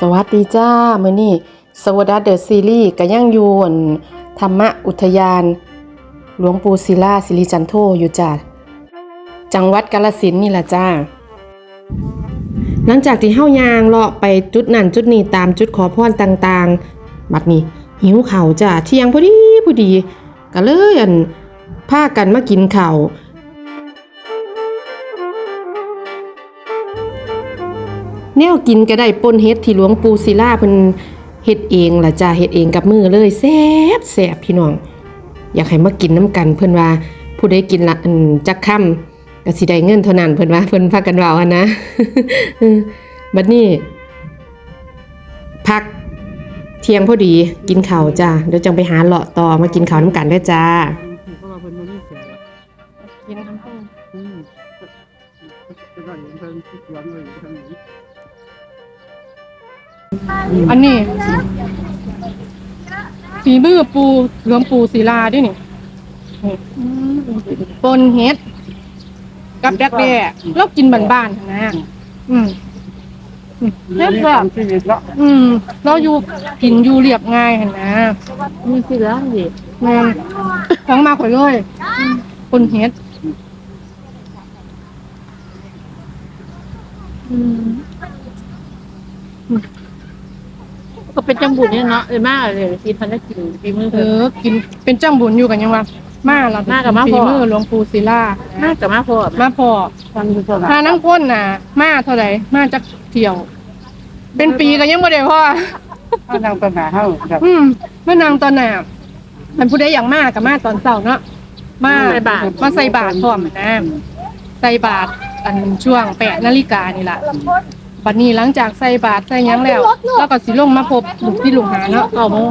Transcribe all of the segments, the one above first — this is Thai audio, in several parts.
สวัสดีจ้ามื้อนี้สวัสดีเดอะซีรีส์ก็ยังยู่อั่นธรรมอุทยาน หลวงปู่ศิลาสิริจันโทอยู่จ้าจังหวัดกาฬสินนี่แหละจ้า หลังจากที่เฮายางเลาะไปจุดนั้นจุดนี้ตามจุดขอพรต่างๆ บัดนี้ หิวเข้าจ้าเที่ยงพอดีพอดีก็เลยอั่นพากันมากินเข้า แนวกินก็ได้ปนเฮ็ดที่หลวงปู่ศิลาเพิ่นเฮ็ดเองล่ะจ้าเฮ็ดเองกับมือเลยแซ่บแซ่บพี่น้อง อยากให้มากินน้ำกันเพิ่นว่าผู้ใดกินละอันจักค่ำก็สิได้เงินเท่านั้นเพิ่นว่าเพิ่นพากันเว้าหั่นนะบัดนี้พักเที่ยงพอดีกินข้าวจ้าเดี๋ยวจังไปหาเลาะต่อมากินข้าวน้ำกันด้อจ้าเพราะว่าเพิ่นบ่มีเสียงกินน้ำต้มอืมจะได้เห็นเพิ่นที่สวนไว้ อยู่ทางนี้อันนี้ฝีมือปูหลวงปูศิลาด้วยนี่ปนเฮ็ด กับดักแด้แล้วกินบ้านๆนะ อืมอืมเฮ็ดแบบชีวิตเนาะอืม เราอยู่กินอยู่เรียบง่ายหั่นนะนี่คือแล้วนี่แม่นของมาข่อยเลยปนเฮ็ด ก็เป็นจังบุญเนี่ยเนาะเออมากเลยกินพันธุ์กินฝีมือเอเพิ่น อกินเป็นจ้ำบุญอยู่กันยังวะมาเรามากับมาฝีพอมือหลวงปู่ศิลาน่าจะมาพอมาพอทางอยู่ตรงนั้ถ้านน้ำข้นน่ะ มาเท่าไหร่มาจากเที่ยว เป็นปีก็ยังไม่ได้พ่อถ้านั่งปัญหาเฮาครับ อืมเมื่อนางตอนน่ะมันผู้ใดอย่างมากกับมาตอนเช้าเนาะมาใส่บาตร มาใส่บาตรพร้อมนะใส่บาตรอันช่วงแปดนาฬิกานี่แหละ บัดนี้หลังจากใส่บาตรใส่หยังแล้วแล้วก็สิลงมาพบลูกที่ลุงหาเนาะเก้าโมง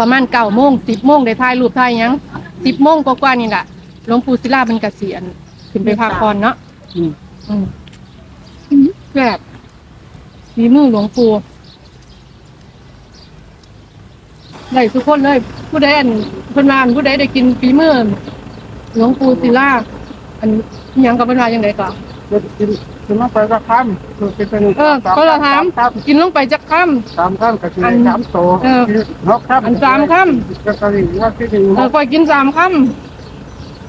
ประมาณเก้าโมงสิบโมงได้ถ่ายรูปถ่ายหยังสิบโมงกว่าๆนี่แหละหลวงปู่ศิลาเป็นกษียณขึ้นไปพักผ่อนเนาะอืม อืมแบบฝีมือหลวงปู่ได้ทุกคนเลย ผู้ใดอันเพิ่นว่าอันผู้ใดได้กินฝีมือหลวงปู่ศิลาอันอิหยังกับเพิ่นว่าจังไดก็จะกิน กินมาไปละคำคือเป็นเออก็เราถามครับกินลงไปจักคสามคำก็คืออันสามโตเออนกครับอันสามคจะกระดิ่งว่าที่หนึ่งำเออค่อยกินสามค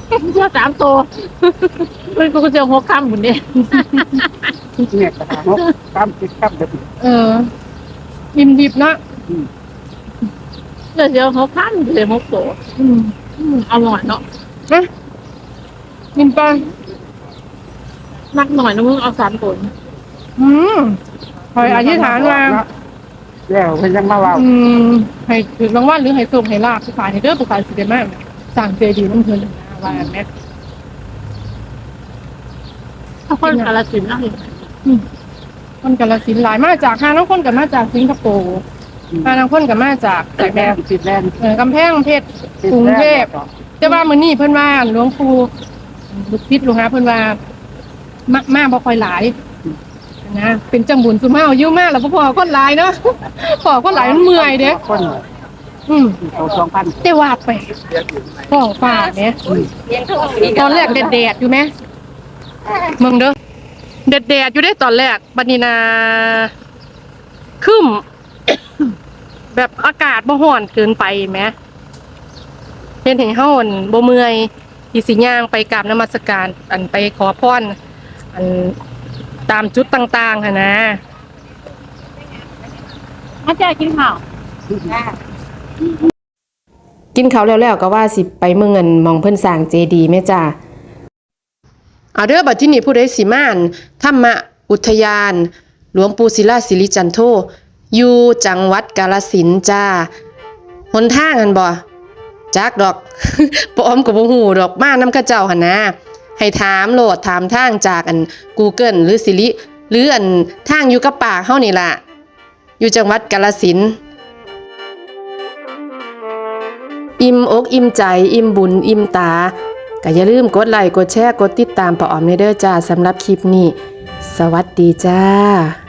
เพื่อสามตัวเพิ่นก็จะหกคำบุญเด้เนี่ยกระถางนกสามสิบครับเด็กำเอออิ่มดิบเนาะเดี๋ยวเดี๋ยวหกคำเดี๋ยวหกตัวอืมอืมอร่อยเนาะนะกินไป นักหน่อยนะมึงเอาสามตัวอืมคอยอธิษฐานว่าแล้วเพิ่นยังมาเล่าอืมให้ถือรางวัลหรือให้ส่งให้ลาบผู้ขายให้เด้อผู้ขายสิได้มากสั่งเจดีย์น้ำเพลินนะว่าแม่ถ้าคนกาลสินธุ์เนาะคนกาลสินธุ์หลายมาจากฮาน้องคนกับมาจากสิงคโปร์ฮาน้องคนกับมาจากแต่แต่แม่แบบติดแลนด์เออกำแพงเพชรกรุงเทพ แต่ว่ามื้อนี้เพิ่นว่าหลวงปู่ลูกศิษย์ลูกหาเพิ่นว่า มามาบ่ค่อยหลายนะเป็นจังบุญสุมาเอาอยู่มาแล้วบ่พอคนหลายเนาะพอคนหลายมันเมื่อยเด้คนอืมเขาสองพันแต่ว่าไปท้องฟ้าเนี่ยตอนแรกแดดๆอยู่ไหมมึงเด้อแดดๆอยู่ได้ตอนแรกบัดนี้นะครึ้มแบบอากาศบ่ร้อนเกินไปแหมเห็นให้เฮาอั่นบ่เมื่อยที่สิย่างไปกราบนมัสการอันไปขอพร อันตามจุดต่างๆหั่นนะอาจารย์กินข้าวกินเขาวแล้วๆก็ว่าสิไปเมืองเงินมองเพิ่นสร้างเจดีย์แม่จ้าเอาเด้อบัดที่นี่ผู้ใดสิมาอั่นธรรมอุทยาน หลวงปู่ศิลาสิริจันโทอยู่จังหวัดกาฬสินธุ์จ้าหนทางหั่นบ่จักดอกปอมก็บ่ฮู้ดอกมานำเขาเจ้าหั่นนะ ให้ถามโหลดถามทางจากอัน Google หรือสิริหรืออันทางอยู่กับปากเฮานี่ล่ะ อยู่จังหวัดกาลสินอิ่มอกอิ่มใจ อิ่มบุญ อิ่มตาก็อย่าลืมกดไลค์กดแชร์กดติดตามปออมในเด้อจ้าสำหรับคลิปนี้ สวัสดีจ้า